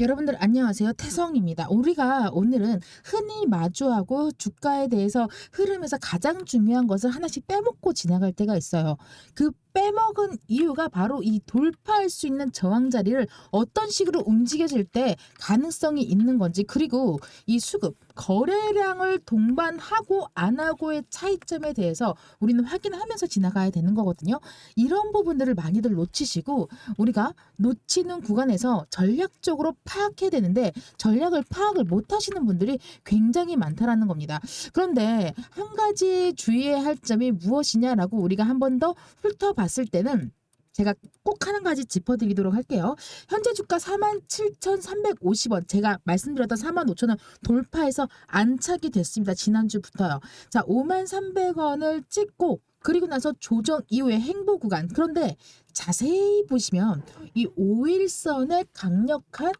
여러분들 안녕하세요. 태성입니다. 우리가 오늘은 흔히 마주하고 주가에 대해서 흐름에서 가장 중요한 것을 하나씩 빼먹고 지나갈 때가 있어요. 그 빼먹은 이유가 바로 이 돌파할 수 있는 저항 자리를 어떤 식으로 움직여질 때 가능성이 있는 건지 그리고 이 수급 거래량을 동반하고 안 하고의 차이점에 대해서 우리는 확인하면서 지나가야 되는 거거든요. 이런 부분들을 많이들 놓치시고 우리가 놓치는 구간에서 전략적으로 파악해야 되는데 전략을 파악을 못 하시는 분들이 굉장히 많다라는 겁니다. 그런데 한 가지 주의해야 할 점이 무엇이냐라고 우리가 한 번 더 훑어봤 을 때는 제가 꼭한 가지 짚어드리도록 할게요. 현재 주가 47,350원. 제가 말씀드렸던 45,000원 돌파해서 안착이 됐습니다. 지난주부터요. 자, 53,300원을 찍고 그리고 나서 조정 이후에 행보 구간. 그런데 자세히 보시면 이 5일선의 강력한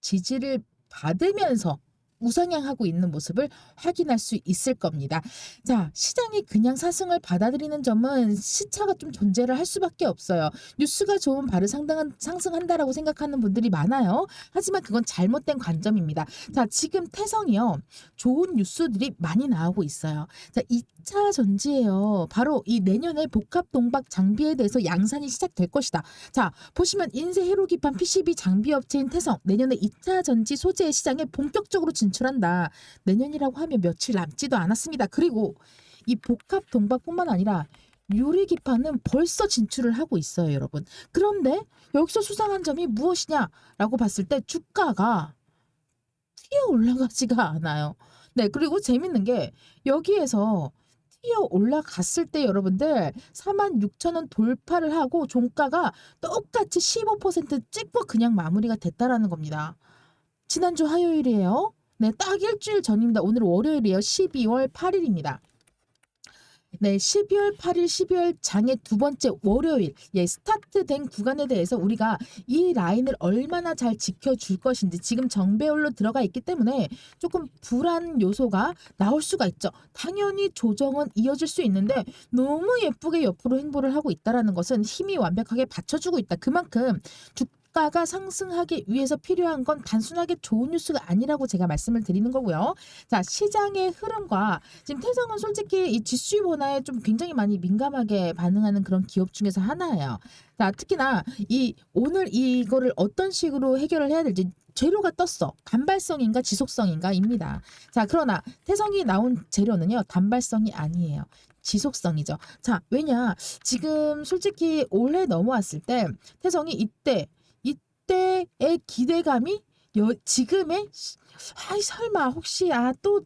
지지를 받으면서 우상향하고 있는 모습을 확인할 수 있을 겁니다. 자, 시장이 그냥 사승을 받아들이는 점은 시차가 좀 존재를 할 수밖에 없어요. 뉴스가 좋은 바로 상당한 상승한다라고 생각하는 분들이 많아요. 하지만 그건 잘못된 관점입니다. 자, 지금 태성이요. 좋은 뉴스들이 많이 나오고 있어요. 자, 2차 전지예요. 바로 이 내년에 복합 동박 장비에 대해서 양산이 시작될 것이다. 자, 보시면 인쇄 회로 기판 PCB 장비 업체인 태성 내년에 2차 전지 소재 시장에 본격적으로 진출한다. 내년이라고 하면 며칠 남지도 않았습니다. 그리고 이 복합 동박뿐만 아니라 유리 기판은 벌써 진출을 하고 있어요, 여러분. 그런데 여기서 수상한 점이 무엇이냐라고 봤을 때 주가가 튀어 올라가지가 않아요. 네, 그리고 재밌는 게 여기에서 튀어 올라갔을 때 여러분들 46,000원 돌파를 하고 종가가 똑같이 15% 찍고 그냥 마무리가 됐다라는 겁니다. 지난주 화요일이에요. 네, 딱 일주일 전입니다. 오늘 월요일이에요. 12월 8일입니다. 네, 12월 8일, 12월 장의 두 번째 월요일, 예, 스타트된 구간에 대해서 우리가 이 라인을 얼마나 잘 지켜줄 것인지 지금 정배열로 들어가 있기 때문에 조금 불안 요소가 나올 수가 있죠. 당연히 조정은 이어질 수 있는데 너무 예쁘게 옆으로 행보를 하고 있다라는 것은 힘이 완벽하게 받쳐주고 있다. 그만큼 주 가가 상승하기 위해서 필요한 건 단순하게 좋은 뉴스가 아니라고 제가 말씀을 드리는 거고요. 자, 시장의 흐름과 지금 태성은 솔직히 이 지수 변화에 좀 굉장히 많이 민감하게 반응하는 그런 기업 중에서 하나예요. 자, 특히나 이 오늘 이거를 어떤 식으로 해결을 해야 될지 재료가 떴어. 단발성인가 지속성인가입니다. 자, 그러나 태성이 나온 재료는요, 단발성이 아니에요. 지속성이죠. 자, 왜냐? 지금 솔직히 올해 넘어왔을 때 태성이 이때 이때의 기대감이 여, 지금의 아 설마 혹시 아 또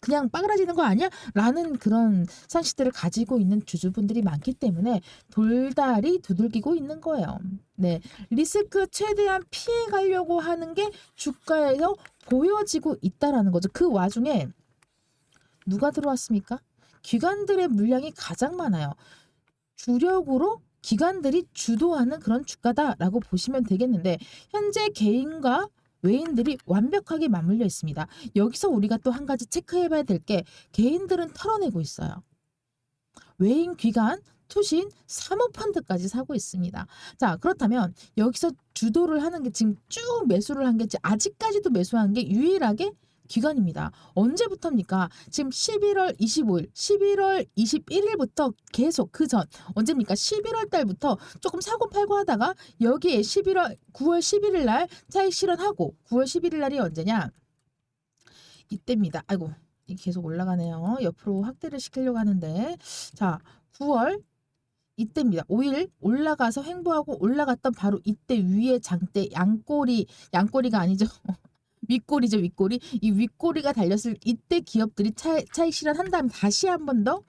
그냥 빠그라지는 거 아니야? 라는 그런 상식들을 가지고 있는 주주분들이 많기 때문에 돌다리 두들기고 있는 거예요. 네. 리스크 최대한 피해 가려고 하는 게 주가에서 보여지고 있다라는 거죠. 그 와중에 누가 들어왔습니까? 기관들의 물량이 가장 많아요. 주력으로 기관들이 주도하는 그런 주가다라고 보시면 되겠는데 현재 개인과 외인들이 완벽하게 맞물려 있습니다. 여기서 우리가 또 한 가지 체크해 봐야 될 게 개인들은 털어내고 있어요. 외인 기관 투신 사모펀드까지 사고 있습니다. 자, 그렇다면 여기서 주도를 하는 게 지금 쭉 매수를 한 게 아직까지도 매수한 게 유일하게 기간입니다. 언제부터입니까? 지금 11월 25일, 11월 21일부터 계속 그 전 언제입니까? 11월 달부터 조금 사고 팔고 하다가 여기에 11월 9월 11일 날 차익 실현하고 9월 11일 날이 언제냐? 이때입니다. 아이고. 계속 올라가네요. 옆으로 확대를 시키려고 하는데 자 9월 이때입니다. 5일 올라가서 횡보하고 올라갔던 바로 이때 위에 장대 양꼬리 양꼬리가 아니죠. 윗꼬리죠 윗꼬리. 이 윗꼬리가 달렸을 이때 기업들이 차, 차익 실현한 다음 다시 한 번 더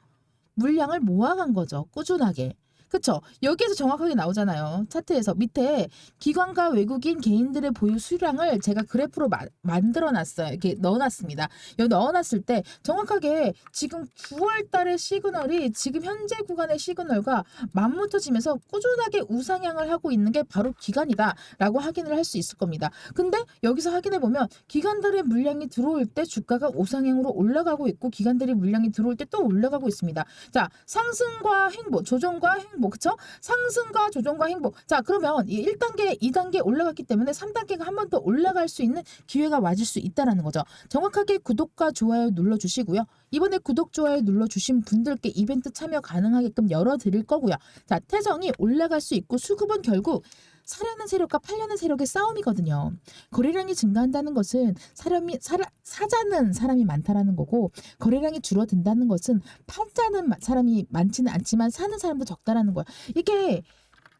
물량을 모아간 거죠 꾸준하게 그쵸? 여기에서 정확하게 나오잖아요. 차트에서. 밑에 기관과 외국인 개인들의 보유 수량을 제가 그래프로 마, 만들어 놨어요. 이렇게 넣어놨습니다. 여기 넣어놨을 때 정확하게 지금 9월 달의 시그널이 지금 현재 구간의 시그널과 맞붙어지면서 꾸준하게 우상향을 하고 있는 게 바로 기간이다 라고 확인을 할 수 있을 겁니다. 근데 여기서 확인해 보면 기관들의 물량이 들어올 때 주가가 우상향으로 올라가고 있고 기관들의 물량이 들어올 때 또 올라가고 있습니다. 자 상승과 행보 조정과 행보 행복, 그쵸? 상승과 조정과 행복. 자, 그러면 이 1단계, 2단계 올라갔기 때문에 3단계가 한 번 더 올라갈 수 있는 기회가 와질 수 있다라는 거죠. 정확하게 구독과 좋아요 눌러주시고요. 이번에 구독, 좋아요 눌러주신 분들께 이벤트 참여 가능하게끔 열어드릴 거고요. 자, 태성이 올라갈 수 있고 수급은 결국 사려는 세력과 팔려는 세력의 싸움이거든요. 거래량이 증가한다는 것은 사람이 사, 사자는 사람이 많다라는 거고 거래량이 줄어든다는 것은 팔자는 마- 사람이 많지는 않지만 사는 사람도 적다라는 거야. 이게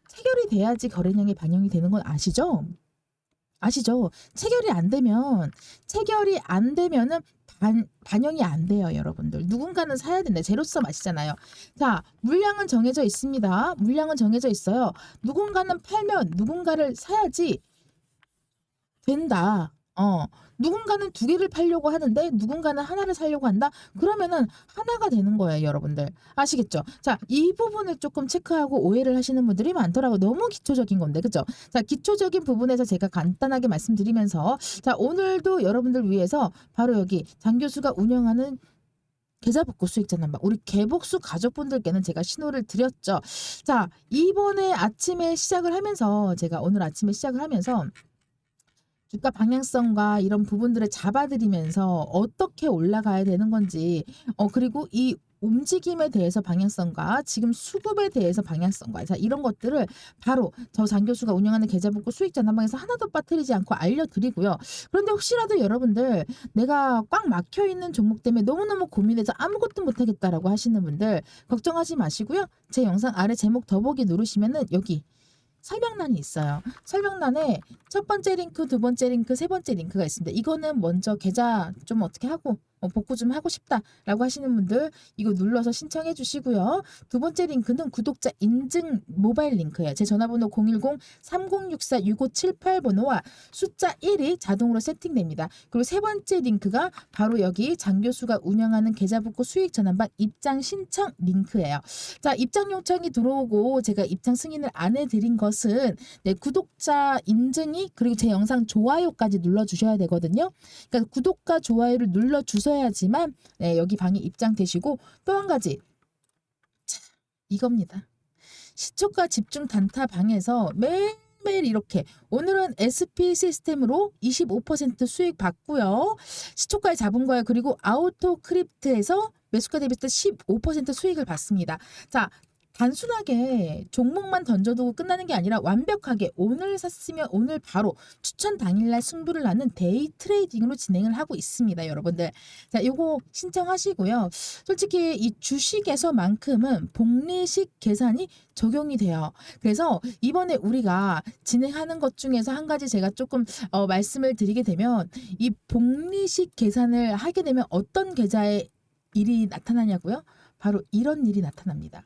체결이 돼야지 거래량이 반영이 되는 건 아시죠? 아시죠? 체결이 안 되면 체결이 안 되면은 반, 반영이 안 돼요, 여러분들. 누군가는 사야 된다. 제로서 마시잖아요. 자, 물량은 정해져 있습니다. 물량은 정해져 있어요. 누군가는 팔면 누군가를 사야지 된다. 어, 누군가는 두 개를 팔려고 하는데 누군가는 하나를 사려고 한다. 그러면은 하나가 되는 거예요, 여러분들. 아시겠죠? 자, 이 부분을 조금 체크하고 오해를 하시는 분들이 많더라고. 너무 기초적인 건데, 그죠? 자, 기초적인 부분에서 제가 간단하게 말씀드리면서 자, 오늘도 여러분들 위해서 바로 여기 장 교수가 운영하는 계좌 복구 수익자 남방 우리 개복수 가족분들께는 제가 신호를 드렸죠. 자, 이번에 아침에 시작을 하면서 제가 오늘 아침에 시작을 하면서 주가 방향성과 이런 부분들을 잡아드리면서 어떻게 올라가야 되는 건지 어 그리고 이 움직임에 대해서 방향성과 지금 수급에 대해서 방향성과 자 이런 것들을 바로 저 장 교수가 운영하는 계좌복구 수익자 남방에서 하나도 빠뜨리지 않고 알려드리고요. 그런데 혹시라도 여러분들 내가 꽉 막혀 있는 종목 때문에 너무너무 고민해서 아무것도 못하겠다라고 하시는 분들 걱정하지 마시고요. 제 영상 아래 제목 더보기 누르시면은 여기 설명란이 있어요. 설명란에 첫 번째 링크, 두 번째 링크, 세 번째 링크가 있습니다. 이거는 먼저 계좌 좀 어떻게 하고 어, 복구 좀 하고 싶다라고 하시는 분들 이거 눌러서 신청해 주시고요. 두 번째 링크는 구독자 인증 모바일 링크예요. 제 전화번호 010-3064-6578 번호와 숫자 1이 자동으로 세팅됩니다. 그리고 세 번째 링크가 바로 여기 장 교수가 운영하는 계좌 복구 수익 전환반 입장 신청 링크예요. 자, 입장 요청이 들어오고 제가 입장 승인을 안 해드린 것은 네, 구독자 인증이 그리고 제 영상 좋아요까지 눌러주셔야 되거든요. 그러니까 구독과 좋아요를 눌러 주셔 야지만 네, 여기 방에 입장되시고 또 한 가지 자, 이겁니다. 시초가 집중 단타 방에서 매일 매일 이렇게 오늘은 SP 시스템으로 25% 수익 받고요. 잡은 거예요. 그리고 아우토 크립트에서 매수가 대비 때15% 수익을 받습니다. 자, 단순하게 종목만 던져두고 끝나는 게 아니라 완벽하게 오늘 샀으면 오늘 바로 추천 당일날 승부를 나는 데이 트레이딩으로 진행을 하고 있습니다, 여러분들. 자, 요거 신청하시고요. 솔직히 이 주식에서만큼은 복리식 계산이 적용이 돼요. 그래서 이번에 우리가 진행하는 것 중에서 한 가지 제가 조금 어, 말씀을 드리게 되면 이 복리식 계산을 하게 되면 어떤 계좌에 일이 나타나냐고요? 바로 이런 일이 나타납니다.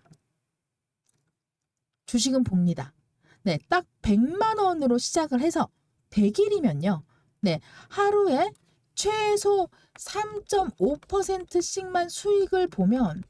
주식은 봅니다. 네, 딱 100만 원으로 시작을 해서 100일이면요. 네, 하루에 최소 3.5%씩만 수익을 보면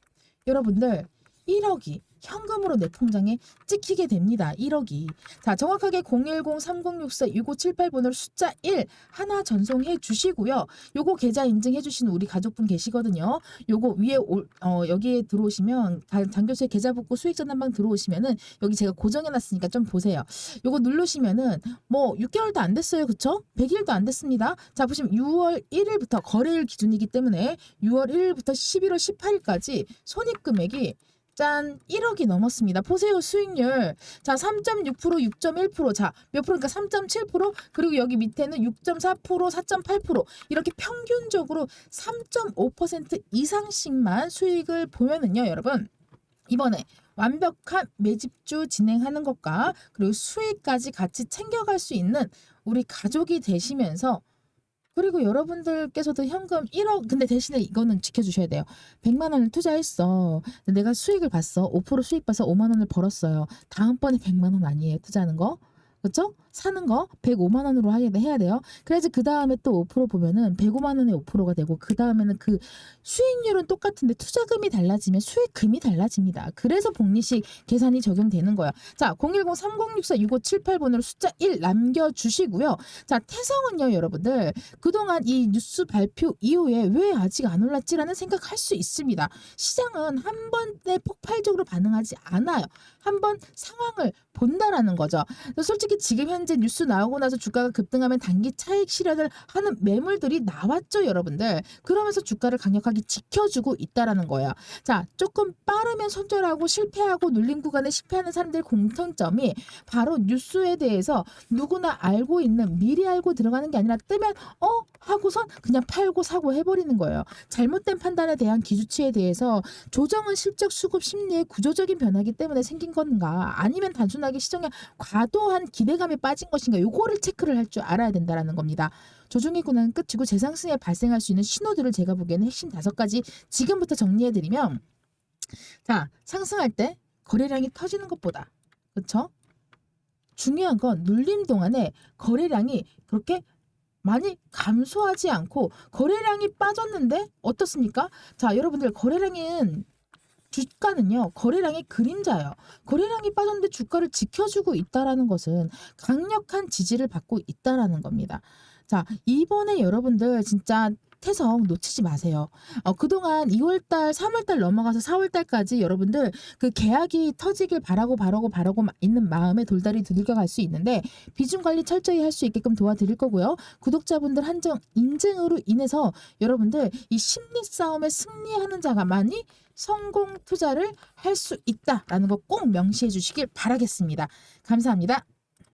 여러분들 1억이 현금으로 내 통장에 찍히게 됩니다. 1억이. 자, 정확하게 010-3064-6578번호로 숫자 1 하나 전송해 주시고요. 요거 계좌 인증해 주시는 우리 가족분 계시거든요. 요거 위에 올, 어, 여기에 들어오시면 다- 장 교수의 계좌 복구 수익 전환방 들어오시면은 여기 제가 고정해 놨으니까 좀 보세요. 요거 누르시면은 뭐 6개월도 안 됐어요. 그쵸? 100일도 안 됐습니다. 자, 보시면 6월 1일부터 거래일 기준이기 때문에 6월 1일부터 11월 18일까지 손익 금액이 짠 1억이 넘었습니다. 보세요 수익률. 자 3.6% 6.1%자 몇 프로니까 3.7% 그리고 여기 밑에는 6.4% 4.8% 이렇게 평균적으로 3.5% 이상씩만 수익을 보면은요 여러분 이번에 완벽한 매집주 진행하는 것과 그리고 수익까지 같이 챙겨갈 수 있는 우리 가족이 되시면서 그리고 여러분들께서도 현금 1억 근데 대신에 이거는 지켜주셔야 돼요. 100만 원을 투자했어. 내가 수익을 봤어. 5% 수익 봐서 5만 원을 벌었어요. 다음번에 100만 원 아니에요. 투자하는 거. 그렇죠? 사는 거 105만 원으로 하게 해야 돼요. 그래야지 그 다음에 또 5% 보면은 105만 원에 5%가 되고 그 다음에는 그 수익률은 똑같은데 투자금이 달라지면 수익금이 달라집니다. 그래서 복리식 계산이 적용되는 거예요. 자, 010-3064-6578번으로 숫자 1 남겨주시고요. 자, 태성은요, 여러분들. 그동안 이 뉴스 발표 이후에 왜 아직 안 올랐지라는 생각할 수 있습니다. 시장은 한 번에 폭발적으로 반응하지 않아요. 한 번 상황을 본다라는 거죠. 솔직히 지금 현재 뉴스 나오고 나서 주가가 급등하면 단기 차익 실현을 하는 매물들이 나왔죠, 여러분들. 그러면서 주가를 강력하게 지켜주고 있다라는 거예요. 자, 조금 빠르면 손절하고 실패하고 눌림 구간에 실패하는 사람들의 공통점이 바로 뉴스에 대해서 누구나 알고 있는 미리 알고 들어가는 게 아니라 뜨면 어 하고선 그냥 팔고 사고 해버리는 거예요. 잘못된 판단에 대한 기주치에 대해서 조정은 실적 수급 심리의 구조적인 변화이기 때문에 생긴 건가 아니면 단순하게 시장에 과도한 기 대감에 빠진 것인가 요거를 체크를 할 줄 알아야 된다라는 겁니다. 조정의 구간은 끝이고 재상승에 발생할 수 있는 신호들을 제가 보기에는 핵심 다섯 가지 지금부터 정리해드리면 자 상승할 때 거래량이 터지는 것보다 그렇죠? 중요한 건 눌림 동안에 거래량이 그렇게 많이 감소하지 않고 거래량이 빠졌는데 어떻습니까? 자, 여러분들 거래량은 주가는요. 거래량의 그림자예요. 거래량이 빠졌는데 주가를 지켜주고 있다라는 것은 강력한 지지를 받고 있다라는 겁니다. 자, 이번에 여러분들 진짜 태성 놓치지 마세요. 어, 그동안 2월달, 3월달 넘어가서 4월달까지 여러분들 그 계약이 터지길 바라고 바라고 바라고 마- 있는 마음에 돌다리 두들겨 갈 수 있는데 비중 관리 철저히 할 수 있게끔 도와드릴 거고요. 구독자분들 한정 인증으로 인해서 여러분들 이 심리 싸움에 승리하는 자가만이 성공 투자를 할 수 있다라는 거 꼭 명시해 주시길 바라겠습니다. 감사합니다.